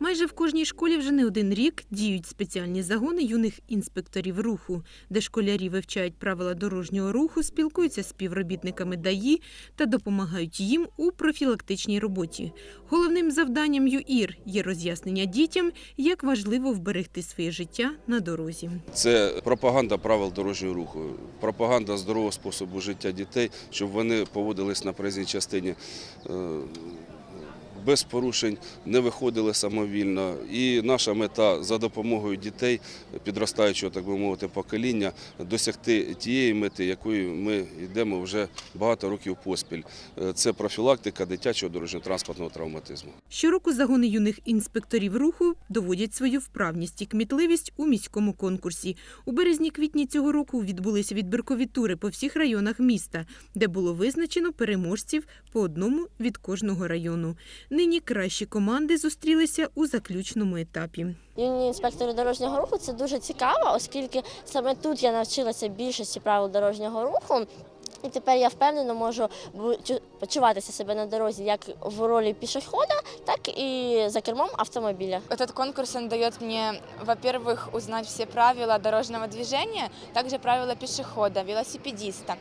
Майже в кожній школі вже не один рік діють спеціальні загони юних інспекторів руху, де школярі вивчають правила дорожнього руху, спілкуються з співробітниками ДАІ та допомагають їм у профілактичній роботі. Головним завданням ЮІР є роз'яснення дітям, як важливо вберегти своє життя на дорозі. Це пропаганда правил дорожнього руху, пропаганда здорового способу життя дітей, щоб вони поводились на проїзній частині е, без порушень, не виходили самовільно. І наша мета за допомогою дітей, підростаючого, так би мовити, покоління, досягти тієї мети, якою ми йдемо вже багато років поспіль. Е, Це профілактика дитячого дорожньо-транспортного травматизму. Щороку загони юних інспекторів руху доводять свою вправність і кмітливість у міському конкурсі. У березні-квітні цього року відбулися відбіркові тури по всіх районах міста, де було визначено переможців по одному від кожного району. Нині кращі команди зустрілися у заключному етапі. Юні інспектори дорожнього руху це дуже цікаво, оскільки саме тут я навчилася більшості правил дорожнього руху. І тепер я впевнено можу почуватися себе на дорозі як в ролі пішохода, так і за кермом автомобіля. Этот конкурс он дает мне, во-первых, узнать все правила дорожного движения, также правила пешехода, велосипедиста,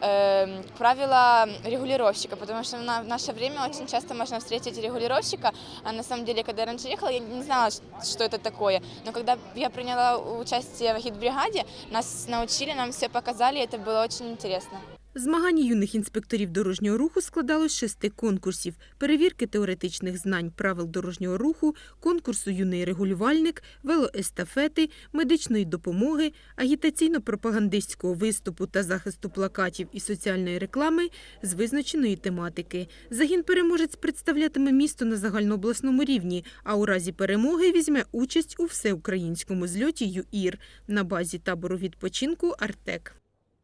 эм, правила регулировщика, потому что на- в наше время очень часто можно встретить регулировщика, а на самом деле, когда я раньше ехала, я не знала, ш- что это такое. Но когда я приняла участие в гид-бригаде, нас научили, нам все показали, и это было очень интересно. Змагання юних інспекторів дорожнього руху складалось з шести конкурсів: перевірки теоретичних знань правил дорожнього руху, конкурсу юний регулювальник, велоестафети, медичної допомоги, агітаційно-пропагандистського виступу та захисту плакатів і соціальної реклами з визначеної тематики. Загін переможець представлятиме місто на загальнообласному рівні, а у разі перемоги візьме участь у всеукраїнському зльоті ЮІР на базі табору відпочинку Артек.